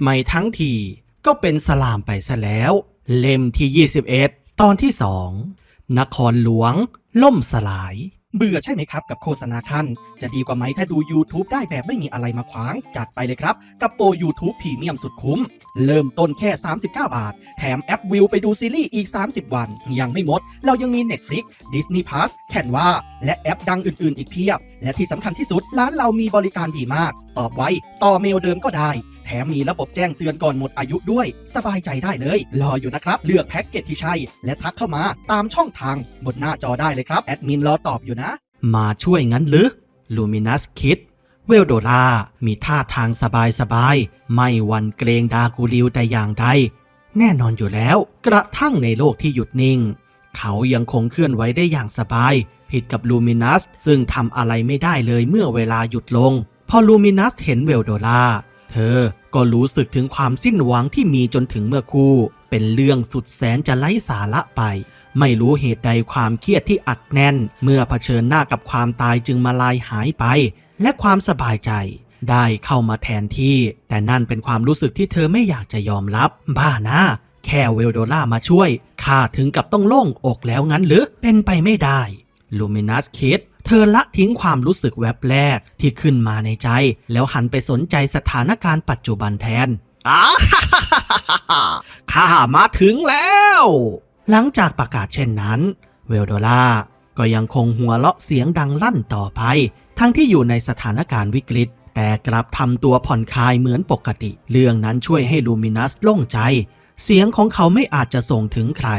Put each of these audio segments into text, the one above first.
ใหม่ทั้งที ก็เป็นสลามไปซะแล้ว เล่มที่ 21 ตอนที่2นครหลวง ล่มสลาย เบื่อใช่ไหมครับกับโฆษณาท่าน จะดีกว่าไหมถ้าดู YouTube ได้แบบไม่มีอะไรมาขวาง จัดไปเลยครับ กับโปร YouTube พรีเมียมสุดคุ้ม เริ่มต้นแค่ 39 บาท แถมแอปวิวไปดูซีรีส์อีก 30 วัน ยังไม่หมด เรายังมี Netflix Disney Plus แคนวาและแอปดังอื่นๆ อีกเพียบ และที่สำคัญที่สุดร้านเรามีบริการดีมากตอบไวต่อเมลเดิมก็ได้ แถมมีระบบแจ้งเตือนก่อนหมดอายุด้วย สบายใจได้เลย รออยู่นะครับ เลือกแพ็กเกจที่ใช่ และทักเข้ามาตามช่องทางบนหน้าจอได้เลยครับ แอดมินรอตอบอยู่นะ มาช่วยงั้นหรือลูมินัสคิดเวลโดรามีท่าทางสบายสบาย ไม่วันเกรงดากูริวแต่อย่างใด แน่นอนอยู่แล้ว กระทั่งในโลกที่หยุดนิ่ง เขายังคงเคลื่อนไหวได้อย่างสบาย ผิดกับลูมินัสซึ่งทำอะไรไม่ได้เลยเมื่อเวลาหยุดลง พอลูมินัสเห็นเวลโดราเธอก็รู้สึกถึงความสิ้นหวังที่มีจนถึงเมื่อคู่ เป็นเรื่องสุดแสนจะไร้สาระไป ไม่รู้เหตุใดความเครียดที่อัดแน่น เมื่อเผชิญหน้ากับความตายจึงมาลายหายไป และความสบายใจ ได้เข้ามาแทนที่ แต่นั่นเป็นความรู้สึกที่เธอไม่อยากจะยอมรับ บ้านะแค่เวลโดล่ามาช่วยข้าถึงกับต้องโล่งอกแล้วงั้นหรือเป็นไปไม่ได้ลูมินัสคิด เธอละทิ้งความรู้สึกแวบแรกที่ขึ้นมาในใจ แล้วหันไปสนใจสถานการณ์ปัจจุบันแทนอ้าข้ามาถึงแล้ว หลังจากประกาศเช่นนั้น เวลโดล่าก็ยังคงหัวเราะเสียงดังลั่นต่อไป ทั้งที่อยู่ในสถานการณ์วิกฤต แต่กลับทำตัวผ่อนคลายเหมือนปกติ เรื่องนั้นช่วยให้ลูมินัสโล่งใจ เสียงของเขาไม่อาจจะส่งถึงใคร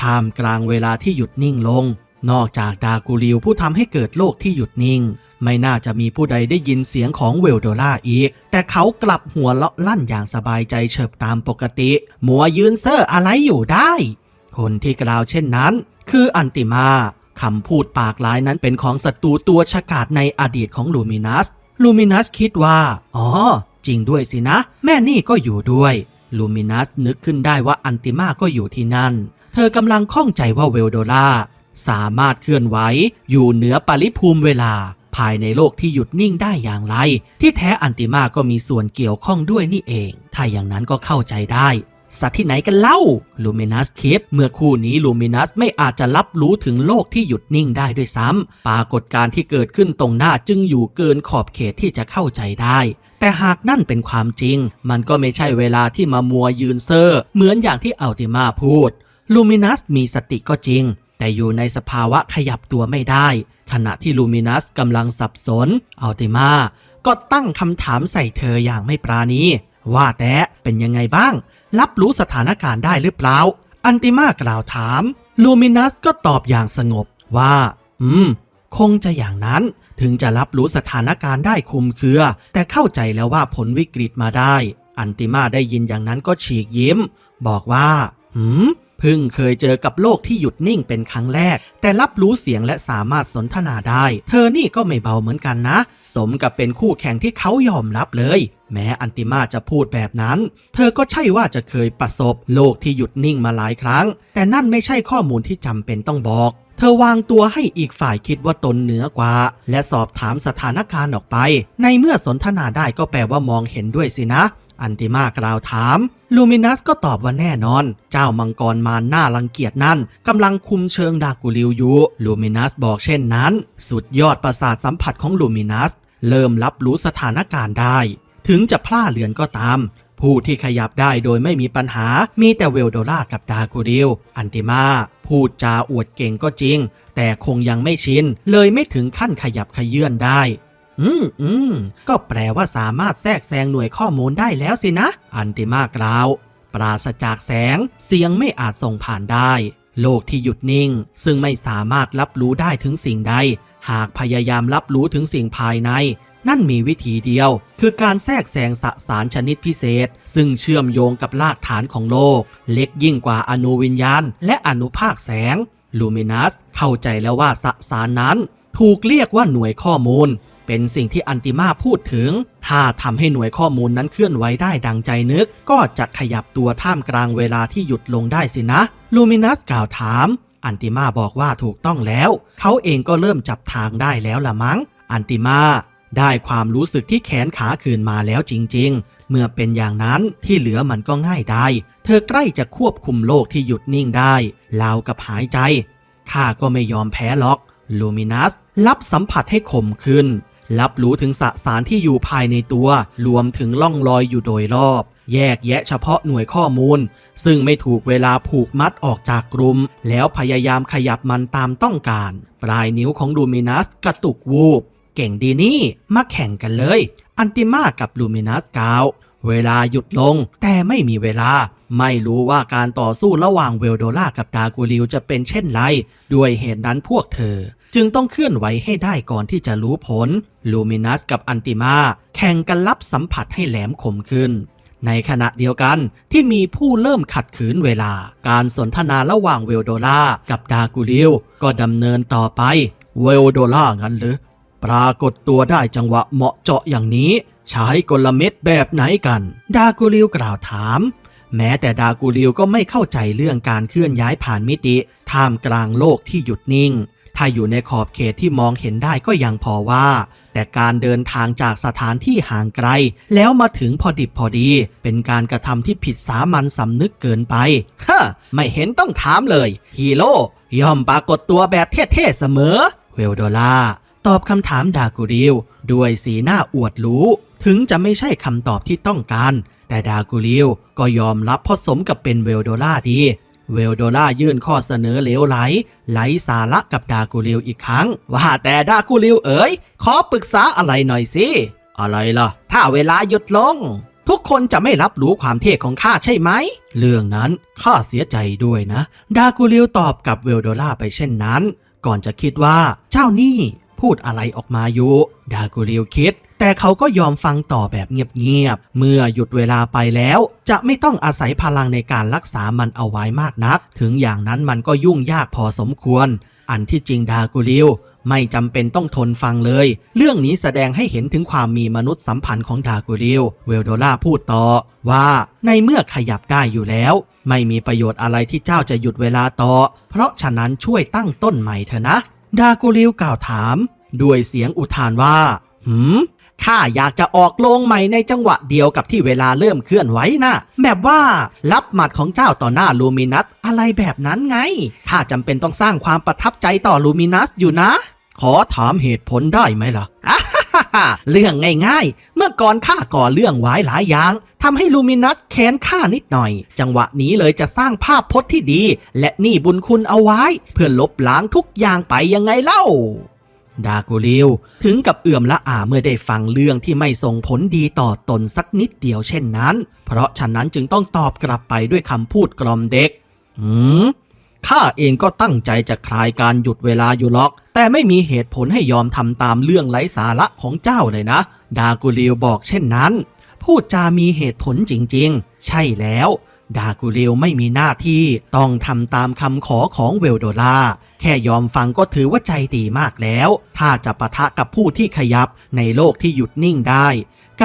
ท่ามกลางเวลาที่หยุดนิ่งลง นอกจากดากูริวผู้ทำให้เกิดโลกที่หยุดนิ่ง ไม่น่าจะมีผู้ใดได้ยินเสียงของเวลโดล่าอีก แต่เขากลับหัวเราะลั่นอย่างสบายใจเฉิบตามปกติมัวยืนเซอร์อะไรอยู่ได้ คนที่กล่าวเช่นนั้น คืออันติมาคำพูดปากร้ายนั้นเป็นของศัตรูตัวฉกาจในอดีตของลูมินัส ลูมินัสคิดว่า อ๋อ จริงด้วยสินะ แม่นี่ก็อยู่ด้วย ลูมินัสนึกขึ้นได้ว่าอันติมาก็อยู่ที่นั่น เธอกำลังข้องใจว่าเวลโดล่า สามารถเคลื่อนไหวอยู่เหนือปริภูมิเวลา ภายในโลกที่หยุดนิ่งได้อย่างไร ที่แท้อันติมาก็มีส่วนเกี่ยวข้องด้วยนี่เอง ถ้าอย่างนั้นก็เข้าใจได้สัตว์ที่ไหนกันเล่าลูมินัสคิดเมื่อคู่นี้ลูมินัสไม่อาจจะรับรู้ถึงโลกที่หยุดนิ่งได้ด้วยซ้ำปรากฏการที่เกิดขึ้นตรงหน้าจึงอยู่เกินขอบเขตที่จะเข้าใจได้ แต่หากนั่นเป็นความจริง มันก็ไม่ใช่เวลาที่มามัวยืนเซอร์ เหมือนอย่างที่อัลติมาพูดลูมินัสมีสติก็จริง แต่อยู่ในสภาวะขยับตัวไม่ได้ ขณะที่ลูมินัสกำลังสับสน อัลติมาก็ตั้งคำถามใส่เธออย่างไม่ปราณี ว่าแต่เป็นยังไงบ้าง รับรู้สถานการณ์ได้หรือเปล่า อันติมากล่าวถาม ลูมินัสก็ตอบอย่างสงบว่า อืม คงจะอย่างนั้น ถึงจะรับรู้สถานการณ์ได้คุมเครือ แต่เข้าใจแล้วว่าผลวิกฤตมาได้ อันติมาได้ยินอย่างนั้นก็ฉีกยิ้ม บอกว่า หืม เพิ่งเคยเจอกับโลกที่หยุดนิ่งเป็นครั้งแรก แต่รับรู้เสียงและสามารถสนทนาได้ เธอนี่ก็ไม่เบาเหมือนกันนะ สมกับเป็นคู่แข่งที่เขายอมรับเลย แม้อันติมาจะพูดแบบนั้น เธอก็ใช่ว่าจะเคยประสบโลกที่หยุดนิ่งมาหลายครั้ง แต่นั่นไม่ใช่ข้อมูลที่จำเป็นต้องบอกเธอวางตัวให้อีกฝ่ายคิดว่าตนเหนือกว่า และสอบถามสถานการณ์ออกไป ในเมื่อสนทนาได้ก็แปลว่ามองเห็นด้วยสินะ อันติมากล่าวถาม ลูมินัสก็ตอบว่าแน่นอน เจ้ามังกรมารหน้ารังเกียจนั่นกำลังคุมเชิงดากูริวอยู่ ลูมินัสบอกเช่นนั้น สุดยอดประสาทสัมผัสของลูมินัส เริ่มรับรู้สถานการณ์ได้ ถึงจะพล่าเลือนก็ตาม ผู้ที่ขยับได้โดยไม่มีปัญหา มีแต่เวลโดล่ากับดากูริลอันติมา พูดจาอวดเก่งก็จริง แต่คงยังไม่ชิน เลยไม่ถึงขั้นขยับขยื่นได้ อืมอืมก็แปลว่าสามารถแทรกแซงหน่วยข้อมูลได้แล้วสินะ อันติมากล่าว ปราศจากแสง เสียงไม่อาจส่งผ่านได้ โลกที่หยุดนิ่ง ซึ่งไม่สามารถรับรู้ได้ถึงสิ่งใด หากพยายามรับรู้ถึงสิ่งภายใน นั่นมีวิธีเดียว คือการแทรกแซงสสารชนิดพิเศษ ซึ่งเชื่อมโยงกับรากฐานของโลก เล็กยิ่งกว่าอนุวิญญาณ และอนุภาคแสงลูมินัสเข้าใจแล้วว่าสสารนั้น ถูกเรียกว่าหน่วยข้อมูล เป็นสิ่งที่อันติมาพูดถึง ถ้าทำให้หน่วยข้อมูลนั้นเคลื่อนไหวได้ดังใจนึก ก็จะขยับตัวท่ามกลางเวลาที่หยุดลงได้สินะ ลูมินัสกล่าวถาม อันติมาบอกว่าถูกต้องแล้ว เขาเองก็เริ่มจับทางได้แล้วละมั้ง อันติมาได้ความรู้สึกที่แขนขาคืนมาแล้วจริงเมื่อเป็นอย่างนั้นที่เหลือมันก็ง่ายได้ เธอใกล้จะควบคุมโลกที่หยุดนิ่งได้ลาวกับหายใจข้าก็ไม่ยอมแพ้ล็อกลูมินัสรับสัมผัสให้คมขึ้น รับรู้ถึงสสารที่อยู่ภายในตัว รวมถึงล่องรอยอยู่โดยรอบ แยกแยะเฉพาะหน่วยข้อมูล ซึ่งไม่ถูกเวลาผูกมัดออกจากกลุ่ม แล้วพยายามขยับมันตามต้องการ ปลายนิ้วของลูมินัสกระตุกวูบ เก่งดีนี่ มาแข่งกันเลย อันติมากับลูมินัสกาวเวลาหยุดลงแต่ไม่มีเวลา ไม่รู้ว่าการต่อสู้ระหว่างเวลโดล่ากับดากูริวจะเป็นเช่นไร ด้วยเหตุนั้นพวกเธอ จึงต้องเคลื่อนไหวให้ได้ก่อนที่จะรู้ผล ลูมินัสกับอันติมาแข่งกันรับสัมผัสให้แหลมคมขึ้น ในขณะเดียวกันที่มีผู้เริ่มขัดขืนเวลา การสนทนาระหว่างเวลโดล่ากับดากูริวก็ดำเนินต่อไป เวลโดล่างั้นหรือ ปรากฏตัวได้จังหวะเหมาะเจาะอย่างนี้ ใช้กลเม็ดแบบไหนกัน ดากูริวกล่าวถามแม้แต่ดากูริวก็ไม่เข้าใจเรื่องการเคลื่อนย้ายผ่านมิติ ท่ามกลางโลกที่หยุดนิ่ง ถ้าอยู่ในขอบเขตที่มองเห็นได้ก็ยังพอว่า แต่การเดินทางจากสถานที่ห่างไกล แล้วมาถึงพอดิบพอดี เป็นการกระทำที่ผิดสามัญสำนึกเกินไปฮะไม่เห็นต้องถามเลย ฮีโร่ย่อมปรากฏตัวแบบเท่ๆเสมอ เวลโดล่าตอบคำถามดากูริวด้วยสีหน้าอวดรู้ ถึงจะไม่ใช่คำตอบที่ต้องการ แต่ดากูริวก็ยอมรับผสมกับเป็นเวลโดล่าดี เวลโดล่ายื่นข้อเสนอเหลวไหล ไหลสาระกับดากูริวอีกครั้ง ว่าแต่ดากูริวเอ๋ย ขอปรึกษาอะไรหน่อยสิ อะไรล่ะ ถ้าเวลาหยุดลง ทุกคนจะไม่รับรู้ความเท่ของข้าใช่ไหม เรื่องนั้นข้าเสียใจด้วยนะ ดากูริวตอบกับเวลโดล่าไปเช่นนั้น ก่อนจะคิดว่าเจ้านี่พูดอะไรออกมาอยู่ ดากูริวคิด แต่เขาก็ยอมฟังต่อแบบเงียบๆ เมื่อหยุดเวลาไปแล้ว จะไม่ต้องอาศัยพลังในการรักษามันเอาไว้มากนัก ถึงอย่างนั้นมันก็ยุ่งยากพอสมควร อันที่จริงดากูริวไม่จำเป็นต้องทนฟังเลย เรื่องนี้แสดงให้เห็นถึงความมีมนุษย์สัมพันธ์ของดากูริวเวลโดล่าพูดต่อ ว่าในเมื่อขยับได้อยู่แล้ว ไม่มีประโยชน์อะไรที่เจ้าจะหยุดเวลาต่อ เพราะฉะนั้นช่วยตั้งต้นใหม่เถอะนะ ดากูริวกล่าวถาม ด้วยเสียงอุทานว่า หืม ข้าอยากจะออกโลงใหม่ในจังหวะเดียวกับที่เวลาเริ่มเคลื่อนไหวนะแบบว่ารับหมัดของเจ้าต่อหน้าลูมินัสอะไรแบบนั้นไงข้าจำเป็นต้องสร้างความประทับใจต่อลูมินัสอยู่นะ ขอถามเหตุผลได้ไหมล่ะเรื่องง่ายๆ เมื่อก่อนข้าก่อเรื่องไว้หลายอย่างทำให้ลูมินัสแค้นข้านิดหน่อย จังหวะนี้เลยจะสร้างภาพพจน์ที่ดี และนี่บุญคุณเอาไว้ เพื่อลบล้างทุกอย่างไปยังไงเล่า ดากูริวถึงกับเอื่อมละอาเมื่อได้ฟังเรื่องที่ไม่ส่งผลดีต่อตนสักนิดเดียวเช่นนั้น เพราะฉะนั้นจึงต้องตอบกลับไปด้วยคำพูดกล่อมเด็ก หืมข้าเองก็ตั้งใจจะคลายการหยุดเวลาอยู่หรอก แต่ไม่มีเหตุผลให้ยอมทำตามเรื่องไร้สาระของเจ้าเลยนะ ดากูริวบอกเช่นนั้น พูดจามีเหตุผลจริงๆ ใช่แล้ว ดากูริวไม่มีหน้าที่ต้องทำตามคำขอของเวลโดล่าแค่ยอมฟังก็ถือว่าใจดีมากแล้ว ถ้าจะปะทะกับผู้ที่ขยับในโลกที่หยุดนิ่งได้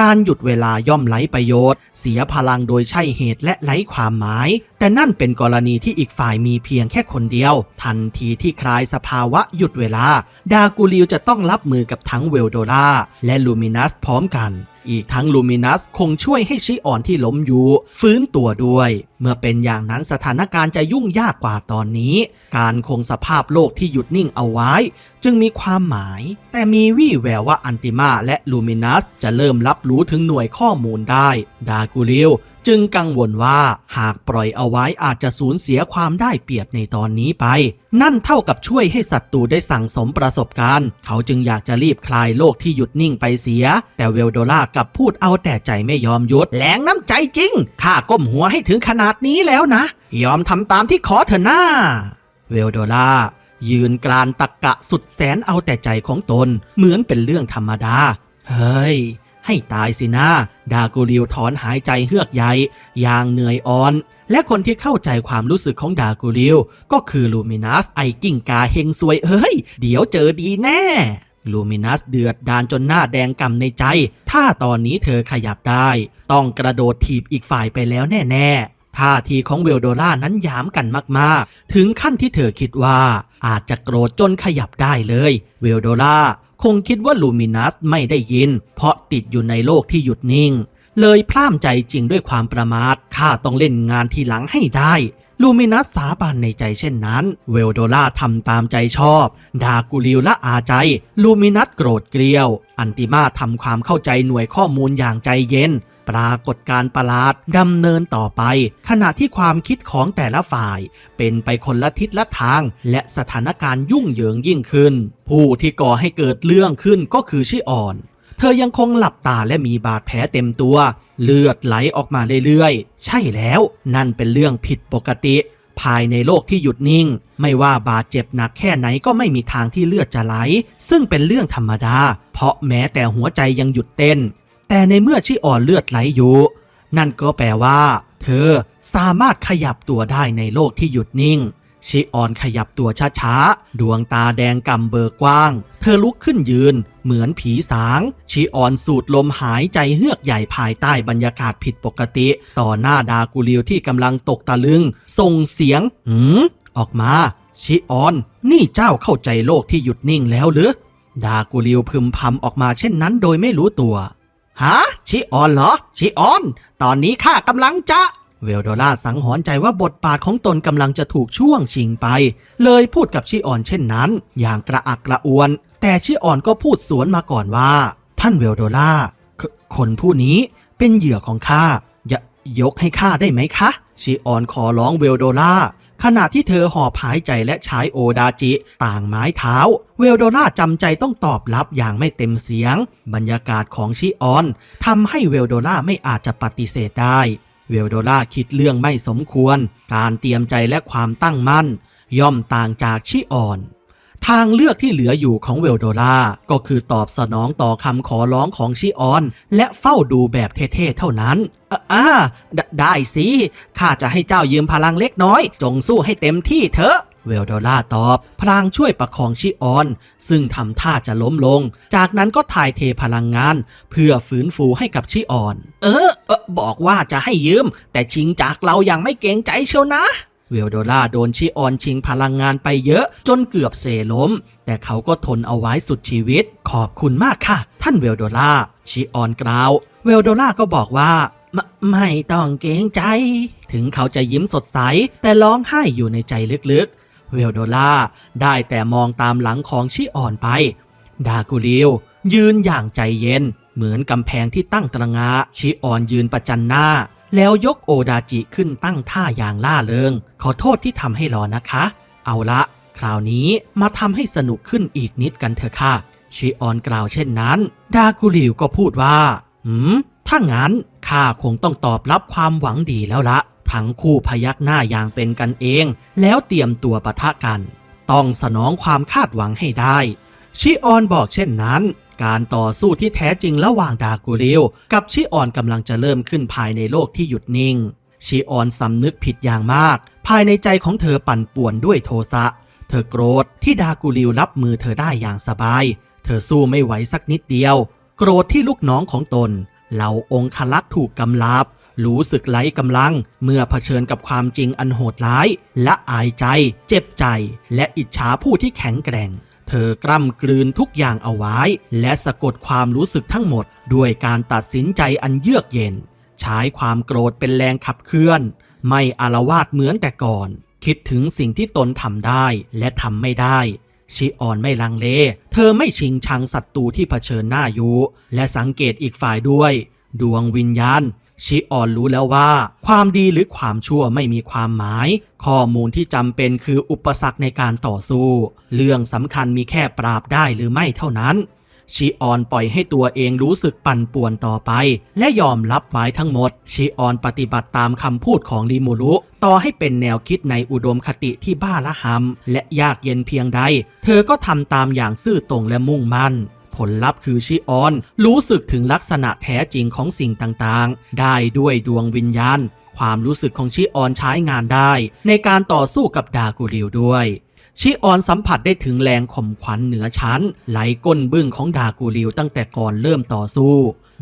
การหยุดเวลาย่อมไร้ประโยชน์ เสียพลังโดยใช่เหตุและไร้ความหมาย แต่นั่นเป็นกรณีที่อีกฝ่ายมีเพียงแค่คนเดียว ทันทีที่คลายสภาวะหยุดเวลา ดากูริวจะต้องรับมือกับทั้งเวลโดล่าและลูมินัสพร้อมกัน อีกทั้งลูมินัสคงช่วยให้ชิออนที่ล้มอยู่ฟื้นตัวด้วย เมื่อเป็นอย่างนั้นสถานการณ์จะยุ่งยากกว่าตอนนี้ การคงสภาพโลกที่หยุดนิ่งเอาไว้ จึงมีความหมาย แต่มีวี่แววว่าอันติมาและลูมินัสจะเริ่มรับรู้ถึงหน่วยข้อมูลได้ ดากูริล จึงกังวลว่าหากปล่อยเอาไว้อาจจะสูญเสียความได้เปรียบในตอนนี้ไป นั่นเท่ากับช่วยให้ศัตรูได้สั่งสมประสบการณ์ เขาจึงอยากจะรีบคลายโลกที่หยุดนิ่งไปเสีย แต่เวลโดล่ากลับพูดเอาแต่ใจไม่ยอมหยุดแหลงน้ำใจจริง ข้าก้มหัวให้ถึงขนาดนี้แล้วนะ ยอมทำตามที่ขอเถอะน้าเวลโดล่ายืนกรานตักกะสุดแสนเอาแต่ใจของตน เหมือนเป็นเรื่องธรรมดา เฮ้ย ให้ตายสินะดากูริวถอนหายใจเฮือกใหญ่อย่างเหนื่อยอ่อน และคนที่เข้าใจความรู้สึกของดากูริวก็คือลูมินัสไอกิ้งกาเฮงซวยเอ้ย เดี๋ยวเจอดีแน่ลูมินัสเดือดดานจนหน้าแดงกำในใจ ถ้าตอนนี้เธอขยับได้ ต้องกระโดดถีบอีกฝ่ายไปแล้วแน่ๆท่าทีของเวลโดล่านั้นยามกันมาก ๆ ถึงขั้นที่เธอคิดว่าอาจจะโกรธจนขยับได้เลย เวลโดล่า คงคิดว่าลูมินัสไม่ได้ยิน เพราะติดอยู่ในโลกที่หยุดนิ่ง เลยพร่ำใจจริงด้วยความประมาทข้าต้องเล่นงานทีหลังให้ได้ลูมินัสสาบานในใจเช่นนั้น เวลโดล่าทำตามใจชอบ ดากูลิวละอาใจ ลูมินัสโกรธเกลียว อันติมาทำความเข้าใจหน่วยข้อมูลอย่างใจเย็น ปรากฏการประหลาดดำเนินต่อไป ขณะที่ความคิดของแต่ละฝ่าย เป็นไปคนละทิศละทาง และสถานการณ์ยุ่งเหยิงยิ่งขึ้น ผู้ที่ก่อให้เกิดเรื่องขึ้นก็คือชิอ่อน เธอยังคงหลับตาและมีบาดแผลเต็มตัว เลือดไหลออกมาเรื่อยๆ ใช่แล้ว นั่นเป็นเรื่องผิดปกติภายในโลกที่หยุดนิ่ง ไม่ว่าบาดเจ็บหนักแค่ไหนก็ไม่มีทางที่เลือดจะไหล ซึ่งเป็นเรื่องธรรมดา เพราะแม้แต่หัวใจยังหยุดเต้น แต่ในเมื่อชีอ่อนเลือดไหลอยู่ นั่นก็แปลว่า เธอสามารถขยับตัวได้ในโลกที่หยุดนิ่งชิออนขยับตัวช้าๆ ดวงตาแดงกำเบิกกว้าง เธอลุกขึ้นยืน เหมือนผีสางชิออนสูดลมหายใจเฮือกใหญ่ภายใต้บรรยากาศผิดปกติ ต่อหน้าดากูลิวที่กำลังตกตะลึง ส่งเสียง หืม ออกมาชิออน นี่เจ้าเข้าใจโลกที่หยุดนิ่งแล้วหรือ ดากูลิวพึมพำออกมาเช่นนั้นโดยไม่รู้ตัว ฮะชิออนเหรอ ชิออน ตอนนี้ข้ากำลังจะเวลโดล่าสังหรณ์ใจว่าบทบาทของตนกำลังจะถูกช่วงชิงไป เลยพูดกับชิออนเช่นนั้น อย่างกระอักกระอ่วน แต่ชิออนก็พูดสวนมาก่อนว่า ท่านเวลโดล่าคนผู้นี้เป็นเหยื่อของข้ายยกให้ข้าได้ไหมคะชิออนขอร้องเวลโดล่า ขณะที่เธอหอบหายใจและใช้โอดาจิ ต่างไม้เท้า เวลโดล่าจำใจต้องตอบรับอย่างไม่เต็มเสียง บรรยากาศของชิออนทำให้เวลโดล่าไม่อาจจะปฏิเสธได้ เวลโดล่าคิดเรื่องไม่สมควร การเตรียมใจและความตั้งมั่น ย่อมต่างจากชิออน ทางเลือกที่เหลืออยู่ของเวลโดล่าก็คือตอบสนองต่อคำขอร้องของชิออน และเฝ้าดูแบบเท่ๆเท่านั้นอ่าไดได้สิข้าจะให้เจ้ายืมพลังเล็กน้อย จงสู้ให้เต็มที่เถอะเวลโดล่าตอบ พลางช่วยประคองชิออน ซึ่งทำท่าจะล้มลง จากนั้นก็ถ่ายเทพลังงาน เพื่อฟื้นฟูให้กับชิออน เออเออบอกว่าจะให้ยืม แต่ชิงจากเราอย่างไม่เกรงใจเชียวนะ เวลโดล่าโดนชิออนชิงพลังงานไปเยอะจนเกือบเซล้ม แต่เขาก็ทนเอาไว้สุดชีวิต ขอบคุณมากค่ะ ท่านเวลโดล่าชิออนกล่าว เวลโดล่าก็บอกว่าไมไม่ต้องเกรงใจ ถึงเขาจะยิ้มสดใส แต่ร้องไห้อยู่ในใจลึกๆ เวลโดล่าได้แต่มองตามหลังของชิออนไป ดากูริวยืนอย่างใจเย็น เหมือนกำแพงที่ตั้งตระงาชิออนยืนประจันหน้า แล้วยกโอดาจิขึ้นตั้งท่าอย่างล่าเริง ขอโทษที่ทำให้รอนะคะ เอาละ คราวนี้มาทำให้สนุกขึ้นอีกนิดกันเถอะค่ะ ชิออนกล่าวเช่นนั้น ดากูริวก็พูดว่า หืม ถ้างั้นข้าคงต้องตอบรับความหวังดีแล้วละ ทั้งคู่พยักหน้าอย่างเป็นกันเอง แล้วเตรียมตัวปะทะกัน ต้องสนองความคาดหวังให้ได้ ชิออนบอกเช่นนั้น การต่อสู้ที่แท้จริงระหว่างดากูริวกับชิออนกำลังจะเริ่มขึ้นภายในโลกที่หยุดนิ่ง ชิออนสำนึกผิดอย่างมาก ภายในใจของเธอปั่นป่วนด้วยโทสะ เธอโกรธที่ดากูริวรับมือเธอได้อย่างสบาย เธอสู้ไม่ไหวสักนิดเดียว โกรธที่ลูกน้องของตน เหล่าองคลักษ์ถูกกำลาบรู้สึกไร้กำลัง เมื่อเผชิญกับความจริงอันโหดร้าย และอายใจ เจ็บใจ และอิจฉาผู้ที่แข็งแกร่ง เธอกล้ำกลืนทุกอย่างเอาไว้ และสะกดความรู้สึกทั้งหมด ด้วยการตัดสินใจอันเยือกเย็น ใช้ความโกรธเป็นแรงขับเคลื่อน ไม่อารวาดเหมือนแต่ก่อน คิดถึงสิ่งที่ตนทำได้และทำไม่ได้ชิออนไม่ลังเล เธอไม่ชิงชังศัตรูที่เผชิญหน้าอยู่ และสังเกตอีกฝ่ายด้วย ดวงวิญญาณ ชิออนรู้แล้วว่า ความดีหรือความชั่วไม่มีความหมาย ข้อมูลที่จำเป็นคืออุปสรรคในการต่อสู้ เรื่องสำคัญมีแค่ปราบได้หรือไม่เท่านั้นชิออนปล่อยให้ตัวเองรู้สึกปั่นป่วนต่อไป และยอมรับไว้ทั้งหมดชิออนปฏิบัติตามคำพูดของริมูรุ ต่อให้เป็นแนวคิดในอุดมคติที่บ้าละหำและยากเย็นเพียงใด เธอก็ทำตามอย่างซื่อตรงและมุ่งมั่น ผลลัพธ์คือชิออน รู้สึกถึงลักษณะแท้จริงของสิ่งต่างๆ ได้ด้วยดวงวิญญาณ ความรู้สึกของชิออนใช้งานได้ ในการต่อสู้กับดากูริวด้วยชิออนสัมผัสได้ถึงแรงข่มขวัญเหนือชั้น ไหลก้นบึ้งของดากูริวตั้งแต่ก่อนเริ่มต่อสู้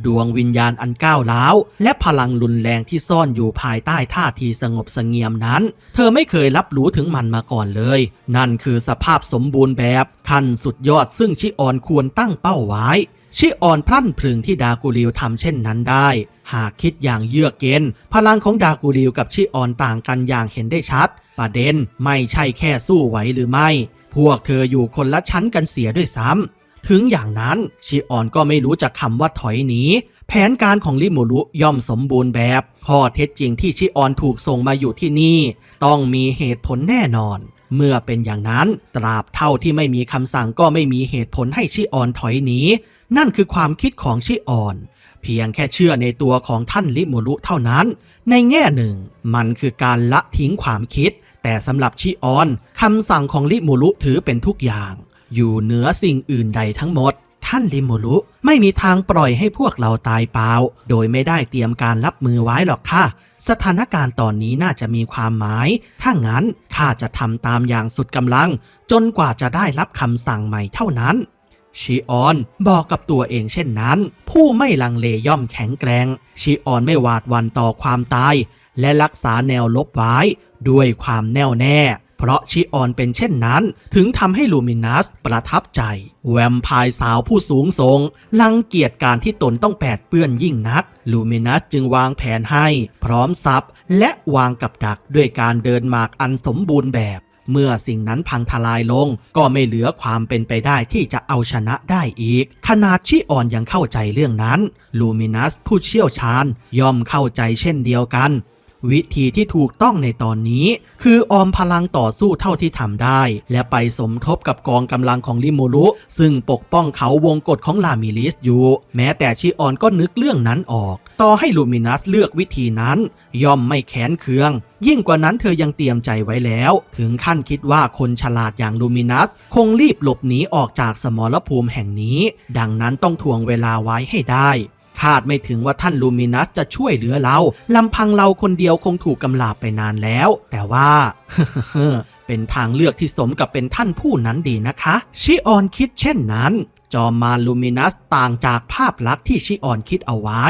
ดวงวิญญาณอันก้าวร้าว และพลังรุนแรงที่ซ่อนอยู่ภายใต้ท่าทีสงบเสงี่ยมนั้น เธอไม่เคยรับรู้ถึงมันมาก่อนเลย นั่นคือสภาพสมบูรณ์แบบขั้นสุดยอดซึ่งชิออนควรตั้งเป้าไว้ ชิออนพลั่นพรึงที่ดากูริวทำเช่นนั้นได้ หากคิดอย่างเยือกเย็นพลังของดากูริวกับชิออนต่างกันอย่างเห็นได้ชัด ประเด็นไม่ใช่แค่สู้ไหวหรือไม่ พวกเธออยู่คนละชั้นกันเสียด้วยซ้ำ ถึงอย่างนั้นชิออนก็ไม่รู้จักคำว่าถอยหนีแผนการของลิมูรุย่อมสมบูรณ์แบบ ข้อเท็จจริงที่ชิออนถูกส่งมาอยู่ที่นี่ ต้องมีเหตุผลแน่นอน เมื่อเป็นอย่างนั้น ตราบเท่าที่ไม่มีคำสั่งก็ไม่มีเหตุผลให้ชิออนถอยหนีนั่นคือความคิดของชิออนเพียงแค่เชื่อในตัวของท่านลิมูรุเท่านั้น ในแง่หนึ่ง มันคือการละทิ้งความคิด แต่สำหรับชิออนคำสั่งของลิมูรุถือเป็นทุกอย่าง อยู่เหนือสิ่งอื่นใดทั้งหมด ท่านลิมูรุไม่มีทางปล่อยให้พวกเราตายเปล่า โดยไม่ได้เตรียมการรับมือไว้หรอกค่ะสถานการณ์ตอนนี้น่าจะมีความหมาย ถ้างั้นข้าจะทำตามอย่างสุดกำลัง จนกว่าจะได้รับคำสั่งใหม่เท่านั้นชีออนบอกกับตัวเองเช่นนั้น ผู้ไม่ลังเลย่อมแข็งแกร่งชีออนไม่หวาดหวันต่อความตาย และรักษาแนวลบไว้ ด้วยความแน่วแน่ เพราะชิออนเป็นเช่นนั้น ถึงทำให้ลูมินัสประทับใจ แวมไพร์สาวผู้สูงส่งลังเกียจการที่ตนต้องแปดเปื้อนยิ่งนัก ลูมินัสจึงวางแผนให้ พร้อมซับและวางกับดักด้วยการเดินหมากอันสมบูรณ์แบบเมื่อสิ่งนั้นพังทลายลง ก็ไม่เหลือความเป็นไปได้ที่จะเอาชนะได้อีก ขนาดชิออนยังเข้าใจเรื่องนั้น ลูมินัสผู้เชี่ยวชาญย่อมเข้าใจเช่นเดียวกัน วิธีที่ถูกต้องในตอนนี้ คือออมพลังต่อสู้เท่าที่ทำได้ และไปสมทบกับกองกำลังของลิโมูรุซึ่งปกป้องเขาวงกฏของลามิลิสอยู่ แม้แต่ชิออนก็นึกเรื่องนั้นออก ต่อให้ลูมินัสเลือกวิธีนั้น ย่อมไม่แค้นเคือง ยิ่งกว่านั้นเธอยังเตรียมใจไว้แล้ว ถึงขั้นคิดว่าคนฉลาดอย่างลูมินัส คงรีบหลบหนีออกจากสมรภูมิแห่งนี้ ดังนั้นต้องทวงเวลาไว้ให้ได้ คาดไม่ถึงว่าท่านลูมินัสจะช่วยเหลือเราลำพังเราคนเดียวคงถูกกำลาบไปนานแล้ว แต่ว่าเป็นทางเลือกที่สมกับเป็นท่านผู้นั้นดีนะคะ ชิออนคิดเช่นนั้น จอมมารลูมินัสต่างจากภาพลักษณ์ที่ชิออนคิดเอาไว้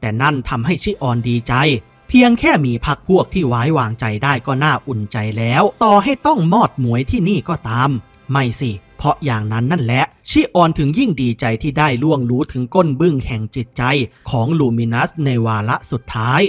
แต่นั่นทำให้ชิออนดีใจ เพียงแค่มีพักพวกที่ไว้วางใจได้ก็น่าอุ่นใจแล้ว ต่อให้ต้องมอดหมวยที่นี่ก็ตาม ไม่สิ เพราะอย่างนั้นนั่นแหละ ชิออนถึงยิ่งดีใจที่ได้ล่วงรู้ถึงก้นบึ้งแห่งจิตใจของลูมินัสในวาระสุดท้าย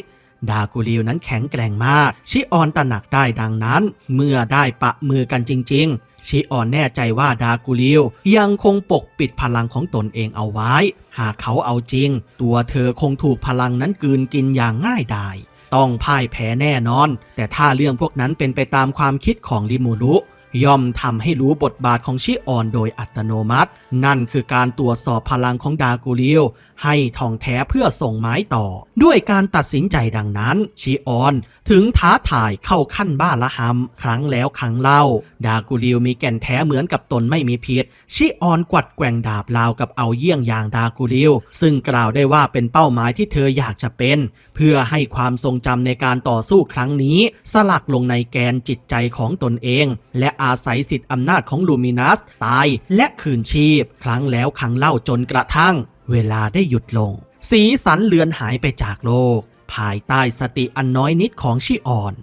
ดากูริวนั้นแข็งแกร่งมาก ชิออนตระหนักได้ดังนั้น เมื่อได้ปะมือกันจริง ๆ ชิออนแน่ใจว่าดากูริวยังคงปกปิดพลังของตนเองเอาไว้ หากเขาเอาจริง ตัวเธอคงถูกพลังนั้นกืนกินอย่างง่ายดาย ต้องพ่ายแพ้แน่นอน แต่ถ้าเรื่องพวกนั้นเป็นไปตามความคิดของริมูรุ ย่อมทำให้รู้บทบาทของชิออนโดยอัตโนมัติ นั่นคือการตรวจสอบพลังของดากูริวให้ท่องแท้เพื่อส่งไม้ต่อ ด้วยการตัดสินใจดังนั้น ชิออนถึงท้าทายเข้าขั้นบ้าละหำครั้งแล้วครั้งเล่า ดากูริวมีแก่นแท้เหมือนกับตนไม่มีพิษชิออนกวัดแกว่งดาบลาวกับเอาเยี่ยงอย่างดากูริวซึ่งกล่าวได้ว่าเป็นเป้าหมายที่เธออยากจะเป็น เพื่อให้ความทรงจำในการต่อสู้ครั้งนี้ สลักลงในแกนจิตใจของตนเอง และอาศัยสิทธิอำนาจของลูมินัสตายและคืนชีพ ครั้งแล้วครั้งเล่าจนกระทั่ง เวลาได้หยุดลง สีสันเลือนหายไปจากโลก ภายใต้สติอันน้อยนิดของชิออน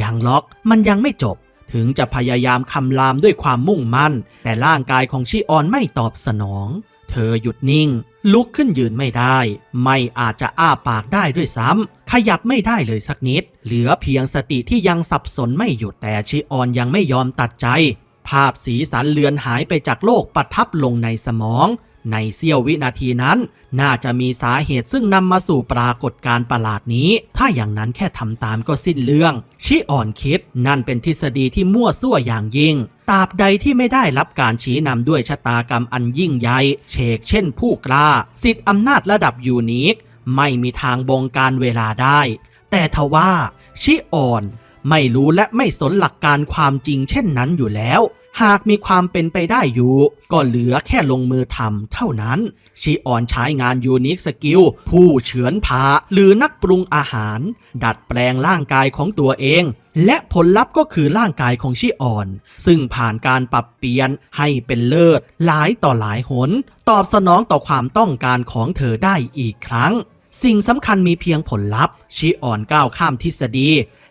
ยังล็อกมันยังไม่จบ ถึงจะพยายามคำรามด้วยความมุ่งมั่น แต่ร่างกายของชิออนไม่ตอบสนอง เธอหยุดนิ่ง ลุกขึ้นยืนไม่ได้ ไม่อาจจะอ้าปากได้ด้วยซ้ำขยับไม่ได้เลยสักนิด เหลือเพียงสติที่ยังสับสนไม่หยุดแต่ชิออนยังไม่ยอมตัดใจ ภาพสีสันเลือนหายไปจากโลกประทับลงในสมอง ในเสี้ยววินาทีนั้น น่าจะมีสาเหตุซึ่งนำมาสู่ปรากฏการณ์ประหลาดนี้ ถ้าอย่างนั้นแค่ทำตามก็สิ้นเรื่อง ชิอ่อนคิด นั่นเป็นทฤษฎีที่มั่วซั่วอย่างยิ่งตราบใดที่ไม่ได้รับการชี้นำด้วยชะตากรรมอันยิ่งใหญ่เชกเช่นผู้กล้า สิทธิอำนาจระดับยูนิค ไม่มีทางบงการเวลาได้ แต่ทว่า ชิอ่อน ไม่รู้และไม่สนหลักการความจริงเช่นนั้นอยู่แล้ว หากมีความเป็นไปได้อยู่ ก็เหลือแค่ลงมือทำเท่านั้น ชิออนใช้งานยูนิคสกิล ผู้เฉือนผาหรือนักปรุงอาหาร ดัดแปลงร่างกายของตัวเองและผลลัพธ์ก็คือร่างกายของชิออน ซึ่งผ่านการปรับเปลี่ยนให้เป็นเลิศหลายต่อหลายหน ตอบสนองต่อความต้องการของเธอได้อีกครั้ง สิ่งสำคัญมีเพียงผลลัพธ์ ชิออนก้าวข้ามทฤษฎี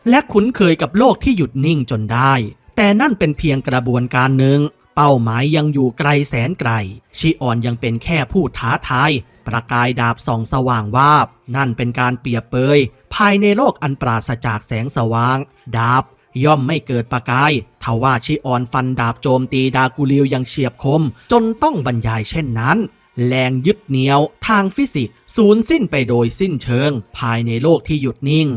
และคุ้นเคยกับโลกที่หยุดนิ่งจนได้ แต่นั่นเป็นเพียงกระบวนการหนึ่ง เป้าหมายยังอยู่ไกลแสนไกล ชิออนยังเป็นแค่ผู้ท้าทาย ประกายดาบส่องสว่างวาบ นั่นเป็นการเปรียบเปย ภายในโลกอันปราศจากแสงสว่าง ดาบ ย่อมไม่เกิดประกายทว่าชิออนฟันดาบโจมตีดากูลิวยังเฉียบคม จนต้องบรรยายเช่นนั้นแรงยึดเหนี่ยว ทางฟิสิกส์สูญสิ้นไปโดยสิ้นเชิง ภายในโลกที่หยุดนิ่ง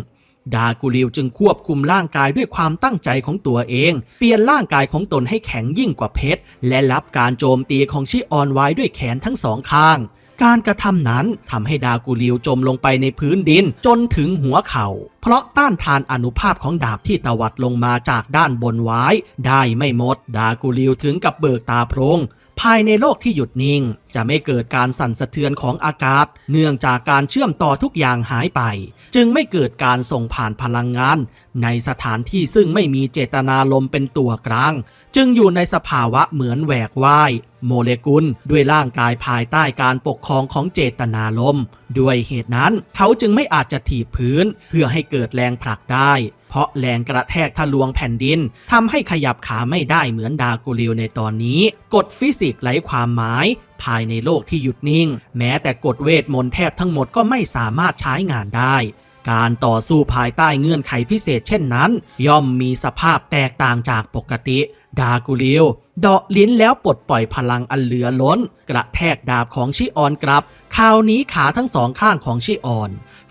ดากูลิวจึงควบคุมร่างกายด้วยความตั้งใจของตัวเอง เปลี่ยนร่างกายของตนให้แข็งยิ่งกว่าเพชร และรับการโจมตีของชิออนไว้ด้วยแขนทั้งสองข้าง การกระทำนั้นทำให้ดากูลิวจมลงไปในพื้นดินจนถึงหัวเขา่า เพราะต้านทานอนุภาพของดาบที่ตวัดลงมาจากด้านบนไว้ ได้ไม่หมด ดากูลิวถึงกับเบิกตาโพรงภายในโลกที่หยุดนิ่ง จะไม่เกิดการสั่นสะเทือนของอากาศ เนื่องจากการเชื่อมต่อทุกอย่างหายไป จึงไม่เกิดการส่งผ่านพลังงาน ในสถานที่ซึ่งไม่มีเจตนาลมเป็นตัวกลาง จึงอยู่ในสภาวะเหมือนแหวกว่ายโมเลกุลด้วยร่างกายภายใต้การปกครองของเจตนาลม ด้วยเหตุนั้นเขาจึงไม่อาจจะถีบพื้น เพื่อให้เกิดแรงผลักได้ เพราะแรงกระแทกทะลวงแผ่นดินทำให้ขยับขาไม่ได้เหมือนดากูริวในตอนนี้ กฎฟิสิกส์ไร้ความหมาย ภายในโลกที่หยุดนิ่ง แม้แต่กฎเวทมนต์แทบทั้งหมดก็ไม่สามารถใช้งานได้ การต่อสู้ภายใต้เงื่อนไขพิเศษเช่นนั้น ย่อมมีสภาพแตกต่างจากปกติ ดากูริวเดาะลิ้นแล้วปลดปล่อยพลังอันเหลือล้น กระแทกดาบของชิออนกลับคราวนี้ขาทั้งสองข้างของชิออน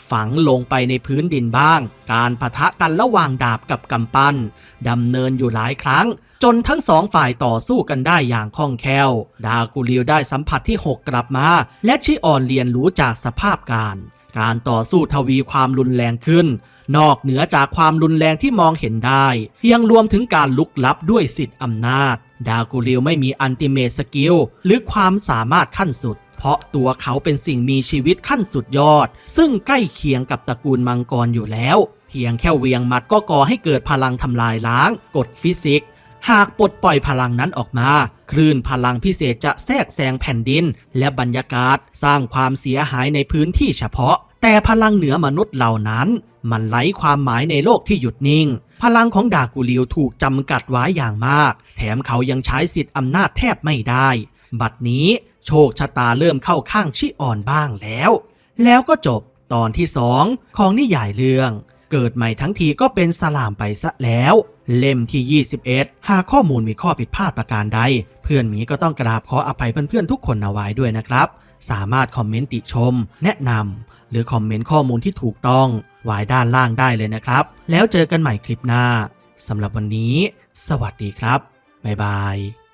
ฝังลงไปในพื้นดินบ้าง การปะทะกันระหว่างดาบกับกำปั้นดำเนินอยู่หลายครั้ง จนทั้งสองฝ่ายต่อสู้กันได้อย่างคล่องแคล่ว ดากูริวได้สัมผัสที่ 6 กลับมา และชิออนเรียนรู้จากสภาพการ การต่อสู้ทวีความรุนแรงขึ้น นอกเหนือจากความรุนแรงที่มองเห็นได้ ยังรวมถึงการลุกลับด้วยสิทธิอำนาจ ดากูริวไม่มีอันติเมตสกิลหรือความสามารถขั้นสุด เพราะตัวเขาเป็นสิ่งมีชีวิตขั้นสุดยอด ซึ่งใกล้เคียงกับตระกูลมังกรอยู่แล้ว เพียงแค่เวียงมัดก็ก่อให้เกิดพลังทำลายล้าง กฎฟิสิกส์หากปลดปล่อยพลังนั้นออกมา คลื่นพลังพิเศษจะแทรกแซงแผ่นดิน และบรรยากาศสร้างความเสียหายในพื้นที่เฉพาะ แต่พลังเหนือมนุษย์เหล่านั้น มันไร้ความหมายในโลกที่หยุดนิ่ง พลังของดากูลิวถูกจำกัดไว้อย่างมาก แถมเขายังใช้สิทธิ์อำนาจแทบไม่ได้ บัดนี้ โชคชะตาเริ่มเข้าข้างชิอ่อนบ้างแล้ว แล้วก็จบตอนที่สองของนิยายเรื่อง เกิดใหม่ทั้งทีก็เป็นสลามไปซะแล้ว เล่มที่ 21 หากข้อมูลมีข้อผิดพลาดประการใด เพื่อนหมีก็ต้องกราบขออภัยเพื่อนๆทุกคนเอาไว้ด้วยนะครับ สามารถคอมเมนต์ติชม แนะนำหรือคอมเมนต์ข้อมูลที่ถูกต้องไว้ด้านล่างได้เลยนะครับ แล้วเจอกันใหม่คลิปหน้าสำหรับวันนี้ สวัสดีครับบ๊ายบาย